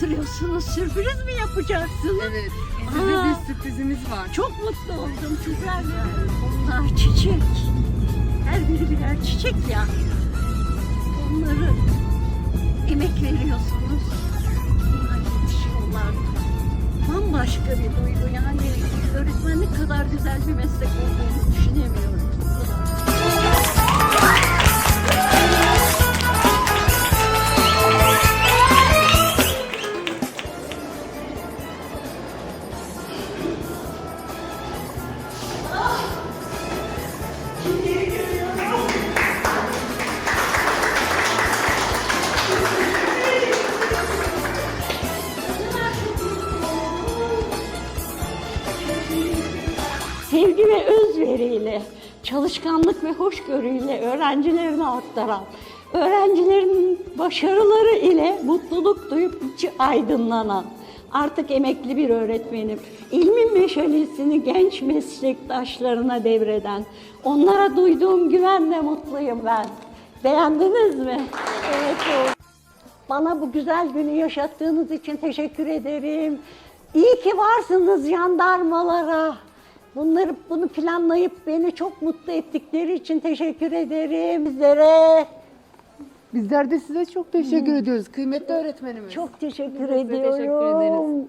götürüyorsunuz? Sürpriz mi yapacaksınız? Evet. Size Aa. bir sürprizimiz var. Çok mutlu oldum sizlerle. Onlar çiçek. Her biri birer çiçek ya. Onları emek veriyorsunuz. Bunlar yetişiyorlar. Bambaşka bir duygu. Yani öğretmenlik kadar güzel bir meslek sevgi ve özveriyle, çalışkanlık ve hoşgörüyle öğrencilerine aktaran, öğrencilerin başarıları ile mutluluk duyup içi aydınlanan, artık emekli bir öğretmenim, ilmin meşalesini genç meslektaşlarına devreden, onlara duyduğum güvenle mutluyum ben. Beğendiniz mi? Evet, o. Bana bu güzel günü yaşattığınız için teşekkür ederim. İyi ki varsınız jandarmalara. Bunları bunu planlayıp beni çok mutlu ettikleri için teşekkür ederim sizlere. Bizler de size çok teşekkür ediyoruz. Kıymetli öğretmenimiz. Çok teşekkür Biz de teşekkür ediyorum. ederiz.